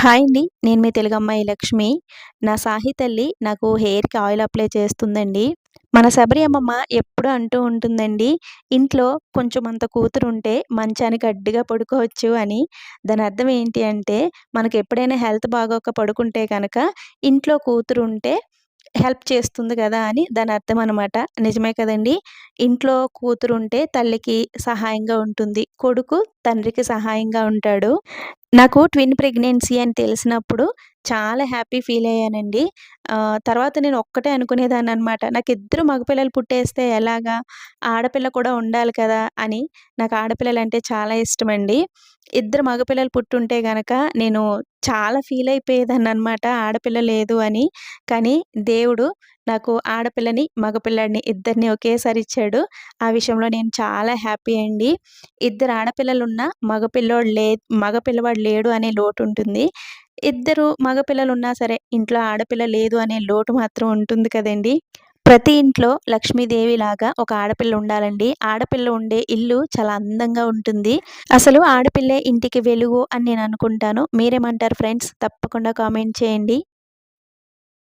Hi అండి. నేను మీ తెలుగు అమ్మాయి లక్ష్మి. నా సాహి తల్లి నాకు హెయిర్కి ఆయిల్ అప్లై చేస్తుందండి. మన శబరి అమ్మమ్మ ఎప్పుడు అంటూ ఉంటుందండి ఇంట్లో కొంచెం అంత కూతురు ఉంటే మంచానికి అడ్డుగా పడుకోవచ్చు అని. దాని అర్థం ఏంటి అంటే మనకు ఎప్పుడైనా హెల్త్ బాగోక పడుకుంటే కనుక ఇంట్లో కూతురు ఉంటే హెల్ప్ చేస్తుంది కదా అని దాని అర్థం అనమాట నిజమే కదండి. ఇంట్లో కూతురు ఉంటే తల్లికి సహాయంగా ఉంటుంది కొడుకు తండ్రికి సహాయంగా ఉంటాడు. నాకు ట్విన్ ప్రెగ్నెన్సీ అని తెలిసినప్పుడు చాలా హ్యాపీ ఫీల్ అయ్యానండి. తర్వాత నేను ఒక్కటే అనుకునేదాన్ని అనమాట నాకు ఇద్దరు మగపిల్లలు పుట్టేస్తే ఎలాగా? ఆడపిల్ల కూడా ఉండాలి కదా? అని. నాకు ఆడపిల్లలు అంటే చాలా ఇష్టం అండి ఇద్దరు మగపిల్లలు పుట్టుంటే గనక నేను చాలా ఫీల్ అయిపోయేదాన్ని అనమాట ఆడపిల్ల లేదు అని. కానీ దేవుడు నాకు ఆడపిల్లని మగపిల్లాడిని ఇద్దరిని ఒకేసారి ఇచ్చాడు. ఆ విషయంలో నేను చాలా హ్యాపీ అండి. ఇద్దరు ఆడపిల్లలు ఉన్న మగపిల్లోడు లే మగపిల్లవాడు లేడు అనే లోటు ఉంటుంది ఇద్దరు మగపిల్లలు ఉన్నా సరే ఇంట్లో ఆడపిల్ల లేదు అనే లోటు మాత్రం ఉంటుంది కదండి. ప్రతి ఇంట్లో లక్ష్మీదేవి లాగా ఒక ఆడపిల్ల ఉండాలండి. ఆడపిల్ల ఉండే ఇల్లు చాలా అందంగా ఉంటుంది. అసలు ఆడపిల్లే ఇంటికి వెలుగు అని నేను అనుకుంటాను. మీరేమంటారు ఫ్రెండ్స్? తప్పకుండా కామెంట్ చేయండి.